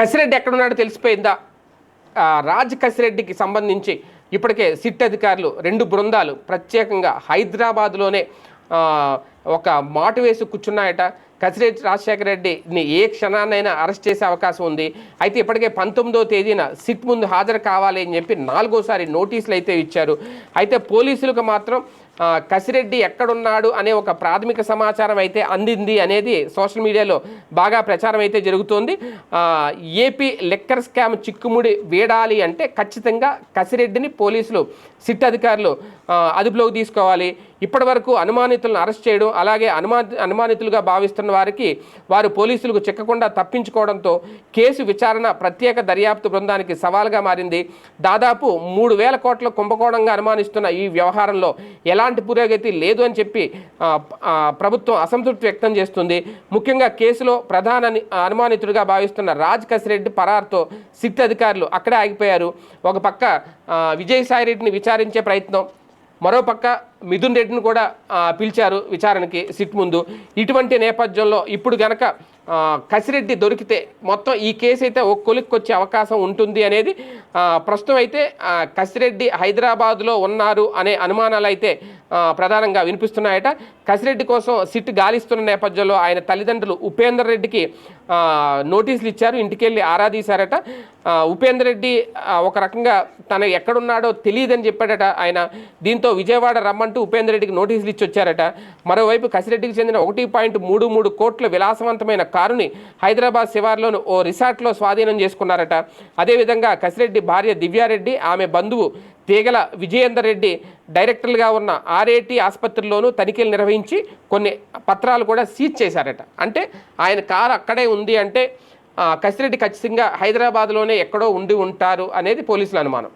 కసిరెడ్డి ఎక్కడున్నాడో తెలిసిపోయిందా? రాజ్ కసిరెడ్డికి సంబంధించి ఇప్పటికే సిట్ అధికారులు రెండు బృందాలు ప్రత్యేకంగా హైదరాబాద్లోనే ఒక మాటు వేసి కూర్చున్నాయట. కసిరెడ్డి రాజశేఖర రెడ్డిని ఏ క్షణాన్నైనా అరెస్ట్ చేసే అవకాశం ఉంది. అయితే ఇప్పటికే పంతొమ్మిదో తేదీన సిట్ ముందు హాజరు కావాలి అని చెప్పి నాలుగోసారి నోటీసులు అయితే ఇచ్చారు. అయితే పోలీసులకు మాత్రం కసిరెడ్డి ఎక్కడున్నాడు అనే ఒక ప్రాథమిక సమాచారం అయితే అందింది అనేది సోషల్ మీడియాలో బాగా ప్రచారం అయితే జరుగుతోంది. ఏపీ లెక్కర్ స్కామ్ చిక్కుముడి వీడాలి అంటే ఖచ్చితంగా కసిరెడ్డిని పోలీసులు సిట్ అధికారులు అదుపులోకి తీసుకోవాలి. ఇప్పటి వరకు అనుమానితులను అరెస్ట్ చేయడం అలాగే అనుమా అనుమానితులుగా భావిస్తున్న వారికి వారు పోలీసులకు చిక్కకుండా తప్పించుకోవడంతో కేసు విచారణ ప్రత్యేక దర్యాప్తు బృందానికి సవాల్గా మారింది. దాదాపు మూడు వేల కోట్ల కుంభకోణంగా అనుమానిస్తున్న ఈ వ్యవహారంలో ఎలా ఎలాంటి పురోగతి లేదు అని చెప్పి ప్రభుత్వం అసంతృప్తి వ్యక్తం చేస్తుంది. ముఖ్యంగా కేసులో ప్రధాన అనుమానితుడిగా భావిస్తున్న రాజ్ కసిరెడ్డి పరార్తో సిట్ అధికారులు అక్కడే ఆగిపోయారు. ఒక పక్క విజయసాయిరెడ్డిని విజయసాయి రెడ్డిని విచారించే ప్రయత్నం మరోపక్క మిథున్ రెడ్డిని కూడా పిలిచారు విచారణకి సిట్ ముందు. ఇటువంటి నేపథ్యంలో ఇప్పుడు గనక కసిరెడ్డి దొరికితే మొత్తం ఈ కేసు అయితే ఒక కొలిక్కొచ్చే అవకాశం ఉంటుంది అనేది ప్రస్తుతం అయితే కసిరెడ్డి హైదరాబాద్లో ఉన్నారు అనే అనుమానాలు అయితే ప్రధానంగా వినిపిస్తున్నాయట. కసిరెడ్డి కోసం సిట్ గాలిస్తున్న నేపథ్యంలో ఆయన తల్లిదండ్రులు ఉపేందర్ రెడ్డికి నోటీసులు ఇచ్చారు. ఇంటికెళ్ళి ఆరాధీశారట ఉపేందర్ రెడ్డి ఒక రకంగా తన ఎక్కడున్నాడో తెలియదని చెప్పాడట ఆయన. దీంతో విజయవాడ అంటూ ఉపేందర్ రెడ్డికి నోటీసులు ఇచ్చి వచ్చారట మరోవైపు కసిరెడ్డికి చెందిన ఒకటి పాయింట్ మూడు మూడు కోట్ల విలాసవంతమైన కారుని హైదరాబాద్ శివార్లోని ఓ రిసార్ట్లో స్వాధీనం చేసుకున్నారట. అదేవిధంగా కసిరెడ్డి భార్య దివ్యారెడ్డి ఆమె బంధువు తీగల విజయేందర్ రెడ్డి డైరెక్టర్గా ఉన్న ఆర్ఏటి ఆసుపత్రిలోనూ తనిఖీలు నిర్వహించి కొన్ని పత్రాలు కూడా సీజ్ చేశారట. అంటే ఆయన కారు అక్కడే ఉంది అంటే కసిరెడ్డి ఖచ్చితంగా హైదరాబాద్లోనే ఎక్కడో ఉండి ఉంటారు అనేది పోలీసుల అనుమానం.